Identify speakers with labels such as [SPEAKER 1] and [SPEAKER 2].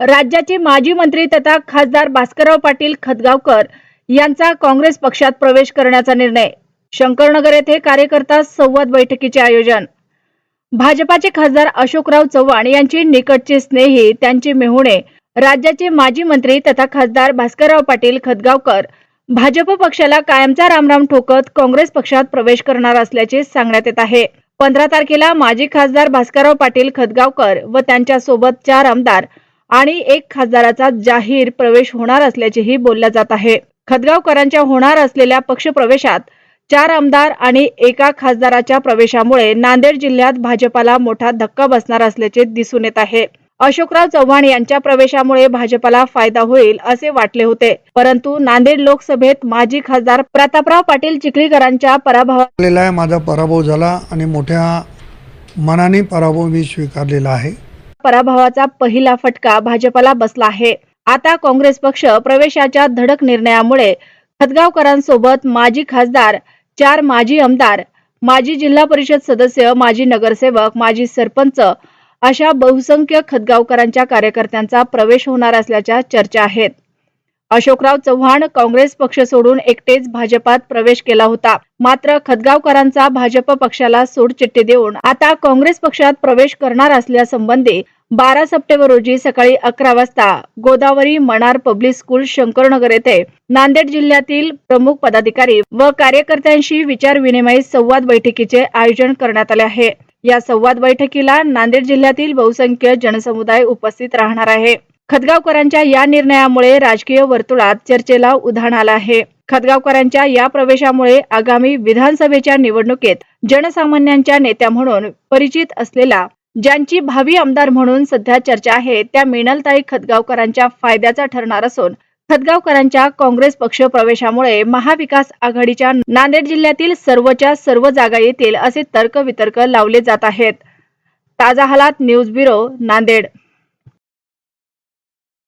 [SPEAKER 1] राज्याचे माजी मंत्री तथा खासदार भास्करराव पाटील खतगावकर यांचा काँग्रेस पक्षात प्रवेश करण्याचा निर्णय. शंकरनगर येथे कार्यकर्ता संवाद बैठकीचे आयोजन. भाजपाचे खासदार अशोकराव चव्हाण यांची निकटचे स्नेही त्यांचे मेहुणे राज्याचे माजी मंत्री तथा खासदार भास्करराव पाटील खतगावकर भाजप पक्षाला कायमचा रामराम ठोकत काँग्रेस पक्षात प्रवेश करणार असल्याचे सांगण्यात येत आहे. पंधरा तारखेला माजी खासदार भास्करराव पाटील खतगावकर व त्यांच्यासोबत चार आमदार आणि एक खासदाराचा जाहीर प्रवेश होणार असल्याचेही बोलल्या जात आहे. खतगावकरांच्या होणार असलेल्या पक्षप्रवेशात चार आमदार आणि एका खासदाराच्या प्रवेशामुळे नांदेड जिल्ह्यात भाजपाला मोठा धक्का बसणार असल्याचे दिसून येत आहे. अशोकराव चव्हाण यांच्या प्रवेशामुळे भाजपाला फायदा होईल असे वाटले होते. परंतु नांदेड लोकसभेत माजी खासदार प्रतापराव पाटील चिखलीकरांच्या पराभवा
[SPEAKER 2] माझा पराभव झाला आणि मोठ्या मनाने पराभव मी स्वीकारलेला आहे.
[SPEAKER 1] पराभवाचा पहिला फटका भाजपाला बसला आहे. आता काँग्रेस पक्ष प्रवेशाच्या धडक निर्णयामुळे खतगावकरांसोबत माजी खासदार चार माजी आमदार माजी जिल्हा परिषद सदस्य माजी नगरसेवक माजी सरपंच अशा बहुसंख्य खतगावकरांच्या कार्यकर्त्यांचा प्रवेश होणार असल्याच्या चर्चा आहेत. अशोकराव चव्हाण काँग्रेस पक्ष सोडून एकटेच भाजपात प्रवेश केला होता. मात्र खतगावकरांचा भाजप पक्षाला सोडचिठ्ठी देऊन आता काँग्रेस पक्षात प्रवेश करणार असल्यासंबंधी बारा सप्टेंबर रोजी सकाळी अकरा वाजता गोदावरी मणार पब्लिक स्कूल शंकरनगर येथे नांदेड जिल्ह्यातील प्रमुख पदाधिकारी व कार्यकर्त्यांशी विचारविनिमय संवाद बैठकीचे आयोजन करण्यात आले आहे. या संवाद बैठकीला नांदेड जिल्ह्यातील बहुसंख्य जनसमुदाय उपस्थित राहणार आहे. खतगावकरांच्या या निर्णयामुळे राजकीय वर्तुळात चर्चेला उधाण आलं आहे. खतगावकरांच्या या प्रवेशामुळे आगामी विधानसभेच्या निवडणुकीत जनसामान्यांच्या नेत्या म्हणून परिचित असलेला ज्यांची भावी आमदार म्हणून सध्या चर्चा आहे त्या मिनलताई खतगावकरांच्या फायद्याचा ठरणार असून खतगावकरांच्या काँग्रेस पक्ष प्रवेशामुळे महाविकास आघाडीच्या नांदेड जिल्ह्यातील सर्वच्या सर्व जागा येतील असे तर्क वितर्क लावले जात आहेत. ताजा हालात न्यूज ब्युरो नांदेड.